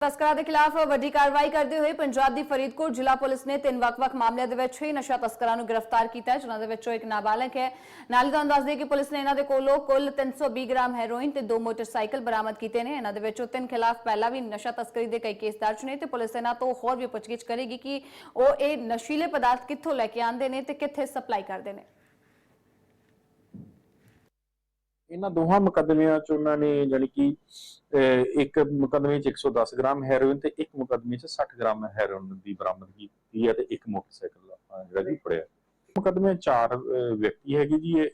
ਤਸਕਰਾਂ ਦੇ ਖਿਲਾਫ ਵੱਡੀ ਕਾਰਵਾਈ ਕਰਦੇ ਹੋਏ ਪੰਜਾਬ ਦੀ ਫਰੀਦਕੋਟ ਜ਼ਿਲ੍ਹਾ ਪੁਲਿਸ ਨੇ ਤਿੰਨ ਵੱਖ-ਵੱਖ ਮਾਮਲਿਆਂ ਦੇ ਵਿੱਚ ਹੀ ਨਸ਼ਾ ਤਸਕਰਾਂ ਨੂੰ ਗ੍ਰਿਫਤਾਰ ਕੀਤਾ ਹੈ, ਜਿਨ੍ਹਾਂ ਦੇ ਵਿੱਚੋਂ ਇੱਕ ਨਾਬਾਲਗ ਹੈ। ਨਾਲ ਹੀ ਤੁਹਾਨੂੰ ਦੱਸ ਦਈਏ ਕਿ ਪੁਲਿਸ ਨੇ ਇਹਨਾਂ ਦੇ ਕੋਲੋਂ ਕੁੱਲ 320 ਗ੍ਰਾਮ ਹੈਰੋਇਨ ਤੇ ਦੋ ਮੋਟਰਸਾਈਕਲ ਬਰਾਮਦ ਕੀਤੇ ਨੇ। ਇਹਨਾਂ ਦੇ ਵਿੱਚੋਂ ਤਿੰਨ ਖਿਲਾਫ ਪਹਿਲਾਂ ਵੀ ਨਸ਼ਾ ਤਸਕਰੀ ਦੇ ਕਈ ਕੇਸ ਦਰਜ ਨੇ ਤੇ ਪੁਲਿਸ ਇਹਨਾਂ ਤੋਂ ਹੋਰ ਵੀ ਪੁੱਛਗਿੱਛ ਕਰੇਗੀ ਕਿ ਉਹ ਇਹ ਨਸ਼ੀਲੇ ਪਦਾਰਥ ਕਿੱਥੋਂ ਲੈ ਕੇ ਆਉਂਦੇ ਨੇ ਤੇ ਕਿੱਥੇ ਸਪਲਾਈ ਕਰਦੇ ਨੇ। ਇਹਨਾਂ ਦੋਹਾਂ ਮੁਕੱਦਮਿਆਂ ਚ ਉਹਨਾਂ ਨੇ ਜਾਨੀ ਕਿ ਇੱਕ ਮੁਕੱਦਮੇ ਚ 110 ਗ੍ਰਾਮ ਹੈਰੋਇਨ ਤੇ ਇੱਕ ਮੁਕੱਦਮੇ ਚ 60 ਗ੍ਰਾਮ ਹੈਰੋਇਨ ਦੀ ਬਰਾਮਦ ਕੀਤੀ ਹੈ ਤੇ ਇੱਕ ਮੋਟਰਸਾਈਕਲ ਜਿਹੜਾ ਜੀ ਫੜਿਆ। ਮੁਕੱਦਮੇ ਚਾਰ ਵਿਅਕਤੀ ਹੈਗੇ ਜੀ ਇਹ।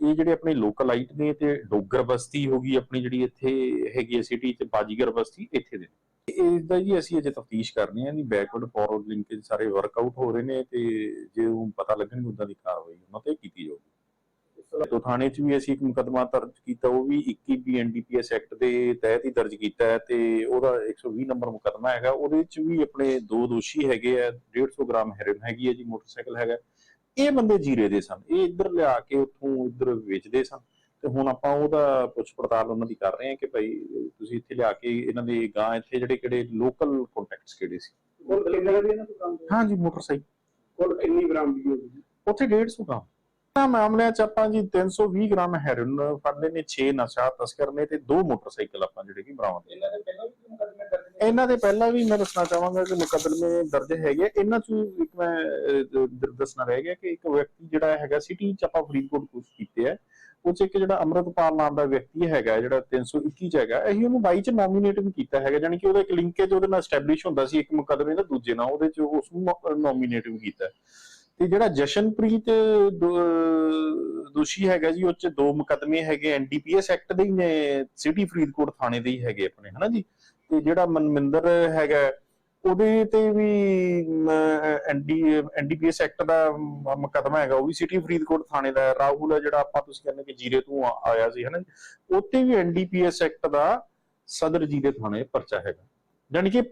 ਇਹ ਜਿਹੜੇ ਆਪਣੇ ਲੋਕਲ ਆਈਟ ਨੇ ਤੇ ਡੋਗਰ ਬਸਤੀ ਹੋ ਗਈ ਆਪਣੀ ਜਿਹੜੀ ਇੱਥੇ ਹੈਗੀ ਹੈ ਸਿਟੀ ਚ, ਬਾਜੀਗਰ ਬਸਤੀ ਇੱਥੇ ਦੇ। ਇਸ ਦਾ ਜੀ ਅਸੀਂ ਅਜੇ ਤਫਤੀਸ਼ ਕਰਨੀ ਹੈ ਦੀ ਬੈਕਵਰਡ ਫਾਰਵਰਡ ਲਿੰਕੇਜ ਸਾਰੇ ਵਰਕਆਊਟ ਹੋ ਰਹੇ ਨੇ ਤੇ ਜੇ ਉਹ ਪਤਾ ਲੱਗਣਗੇ, ਉਦਾਂ ਦੀ ਕਾਰਵਾਈ ਉਹਨਾਂ ਤੇ ਕੀਤੀ ਜਾਊਗੀ। ਤੋਂ ਥਾਣੇ 'ਚ ਵੀ ਅਸੀਂ ਇੱਕ ਮੁਕੱਦਮਾ ਦਰਜ ਕੀਤਾ ਉਹ ਵੀ 21 ਬੀਐਨਡੀਪੀਐਸ ਐਕਟ ਦੇ ਤਹਿਤ ਹੀ ਦਰਜ ਕੀਤਾ ਹੈ ਤੇ ਉਹਦਾ 120 ਨੰਬਰ ਮੁਕੱਦਮਾ ਹੈਗਾ। ਉਹਦੇ 'ਚ ਵੀ ਆਪਣੇ ਦੋ ਦੋਸ਼ੀ ਹੈਗੇ ਆ 150 ਗ੍ਰਾਮ ਹੈਰੋਇਨ ਹੈਗੀ ਹੈ ਜੀ ਮੋਟਰਸਾਈਕਲ ਹੈਗਾ। ਇਹ ਬੰਦੇ ਜੀਰੇ ਦੇ ਸਨ। ਇਹ ਇੱਧਰ ਲਿਆ ਕੇ ਉੱਥੋਂ ਇੱਧਰ ਵੇਚਦੇ ਸਨ। ਤੇ ਹੁਣ ਆਪਾਂ ਉਹਦਾ ਪੁੱਛ ਪੜਤਾਲ ਉਹਨਾਂ ਦੀ ਕਰ ਰਹੇ ਹਾਂ ਕਿ ਭਾਈ ਤੁਸੀਂ ਇੱਥੇ ਲਿਆ ਕੇ ਇਹਨਾਂ ਦੇ ਗਾਂ ਇੱਥੇ ਜਿਹੜੇ ਕਿਹੜੇ ਲੋਕਲ ਕੰਟੈਕਟਸ ਕਿਹੜੇ ਸੀ? ਦੇ ਹਾਂਜੀ ਮੋਟਰਸਾਈਕਲ ਕੋਲ ਕਿੰਨੀ ਬਰਾਮਦਗੀ ਹੋ ਗਈ? ਉੱਥੇ 150 ਗ੍ਰਾਮ। ਮਾਮਲਿਆਂ ਚ ਆਪਾਂ ਜੀ 320 ਗ੍ਰਾਮ ਹੈਰੋਇਨ ਫੜਦੇ ਨੇ 6 ਨਸ਼ਾ ਤਸਕਰ ਨੇ ਤੇ ਦੋ ਮੋਟਰਸਾਈਕਲ ਆਪਾਂ ਜਿਹੜੇ ਕਿ ਬਰਾਮਦ ਇਹਨਾਂ ਦੇ ਪਹਿਲਾਂ ਵੀ ਮੁਕੱਦਮੇ ਦਰਜ ਨੇ? ਇਹਨਾਂ ਦੇ ਪਹਿਲਾਂ ਵੀ ਮੈਂ ਦੱਸਣਾ ਚਾਹਾਂਗਾ ਕਿ ਮੁਕੱਦਮੇ ਦਰਜ ਹੈਗੇ। ਇਹਨਾਂ ਚ ਇੱਕ ਮੈਂ ਦੱਸਣਾ ਰਹਿ ਗਿਆ ਕਿ ਇੱਕ ਵਿਅਕਤੀ ਜਿਹੜਾ ਹੈਗਾ ਸਿਟੀ ਚ ਆਪਾਂ ਫਰੀਦਕੋਟ ਕੁਝ ਕੀਤੇ ਆ। ਉਹ ਚ ਇੱਕ ਜਿਹੜਾ ਅਮਰਤਪਾਲ ਨਾਮ ਦਾ ਵਿਅਕਤੀ ਹੈਗਾ ਜਿਹੜਾ 321 ਚ ਹੈਗਾ ਅਸੀਂ ਉਹਨੂੰ 22 ਚ ਨੋਮੀਨੇਟ ਵੀ ਕੀਤਾ ਹੈਗਾ ਯਾਨੀ ਕਿ ਉਹਦਾ ਇੱਕ ਲਿੰਕੇਜ ਉਹਦੇ ਨਾਲ ਐਸਟੈਬਲਿਸ਼ ਹੁੰਦਾ ਸੀ ਇੱਕ ਮੁਕੱਦਮੇ ਦਾ ਦੂਜੇ ਨਾਲ ਉਹਦੇ ਚ ਉਸ ਨੂੰ ਨੋਮੀਨੇਟ ਵੀ ਕੀਤਾ। ਤੇ ਜਿਹੜਾ ਜਸ਼ਨਪ੍ਰੀਤ, ਦੋ- ਦੋਸ਼ੀ ਹੈਗਾ ਜੀ, ਉਹ ਚ ਦੋ ਮੁਕੱਦਮੇ ਹੈਗੇ ਐਨਡੀਪੀਐਸ ਐਕਟ ਦੇ ਹੀ ਨੇ, ਸਿਟੀ ਫਰੀਦਕੋਟ ਥਾਣੇ ਦੇ ਹੀ ਹੈਗੇ ਆਪਣੇ, ਹਨਾ ਜੀ? ਤੇ ਜਿਹੜਾ ਮਨਮਿੰਦਰ ਹੈਗਾ, ਉਹਦੇ ਤੇ ਵੀ ਐਨਡੀ ਐਨਡੀਪੀਐਸ ਐਕਟ ਦਾ ਮ- ਮੁਕੱਦਮਾ ਹੈਗਾ, ਉਹ ਵੀ ਸਿਟੀ ਫਰੀਦਕੋਟ ਥਾਣੇ ਦਾ ਰਾਹੁਲ ਹੈ ਜਿਹੜਾ ਆਪਾਂ ਤੁਸੀਂ ਕਹਿੰਦੇ ਕਿ ਜੀਰੇ ਤੋਂ ਆਇਆ ਸੀ, ਹਨਾ ਉੱਤੇ ਵੀ ਐਨਡੀਪੀਐਸ ਐਕਟ ਦਾ ਸਦਰ ਜੀਰੇ ਥਾਣੇ ਪਰਚਾ ਹੈਗਾ। ਜਾਣੀ ਕਿ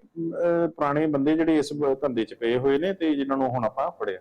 ਪੁਰਾਣੇ ਬੰਦੇ ਜਿਹੜੇ ਇਸ ਧੰਦੇ 'ਚ ਪਏ ਹੋਏ ਨੇ ਤੇ ਜਿਨ੍ਹਾਂ ਨੂੰ ਹੁਣ ਆਪਾਂ ਫੜਿਆ।